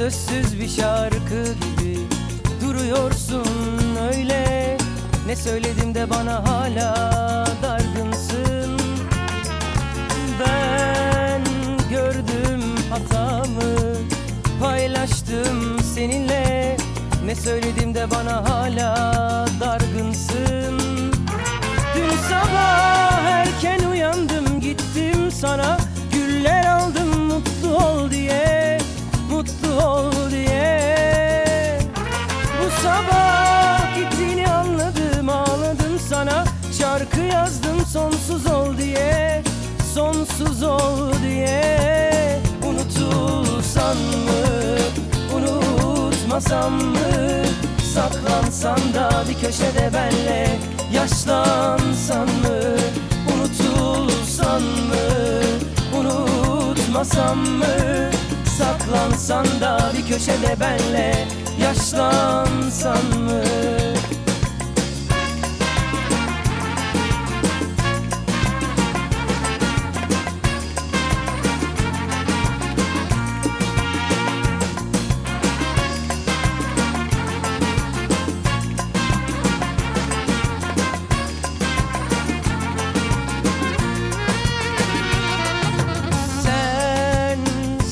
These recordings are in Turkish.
Sözsüz bir şarkı gibi duruyorsun öyle. Ne söyledim de bana hala dargınsın. Ben gördüm hatamı Paylaştım seninle. Ne söyledim de bana hala dargınsın Bu sabah gittiğini anladım ağladım sana. Şarkı yazdım sonsuz ol diye Sonsuz ol diye. Unutulsan mı Unutmasam mı? Saklansan da bir köşede benle Yaşlansan mı? Unutulsan mı Unutmasam mı Saklansan da bir köşede benle Yaşlansan mı?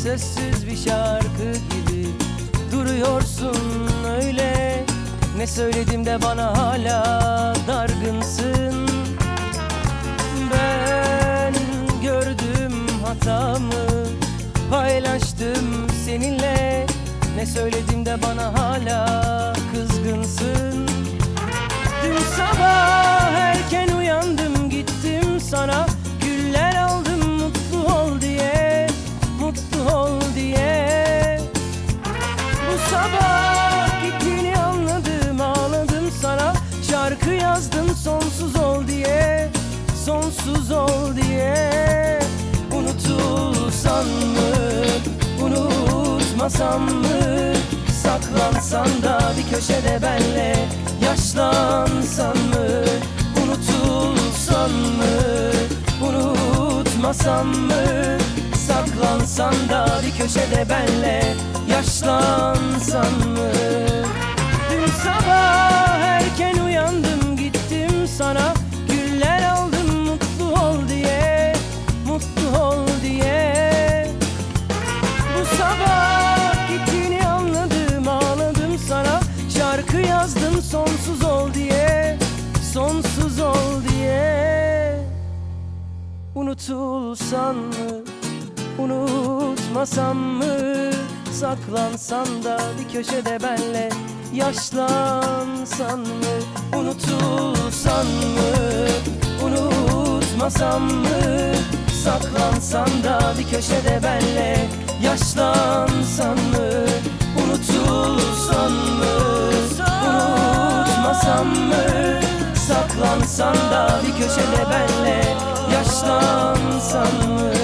Sessiz söyledim de bana hala dargınsın. Ben gördüm hatamı paylaştım seninle. Ne söyledim de bana hala kızgınsın. Dün sabah erken uyandım gittim sana. Güller aldım mutlu ol diye Mutlu ol diye. Bu sabah sonsuz ol diye Sonsuz ol diye Unutulsan mı Unutmasam mı? Saklansan da bir köşede benle Yaşlansan mı? Unutulsan mı Unutmasam mı? Saklansan da bir köşede benle Yaşlansan Unutulsan mı? Unutmasam mı? Saklansan da bir köşede benle Yaşlansan mı? Unutulsan mı? Unutmasam mı? Saklansan da bir köşede benle Yaşlansan mı? Unutulsan mı? Unutmasam mı? Saklansan da bir köşede benle Yaşlansan mı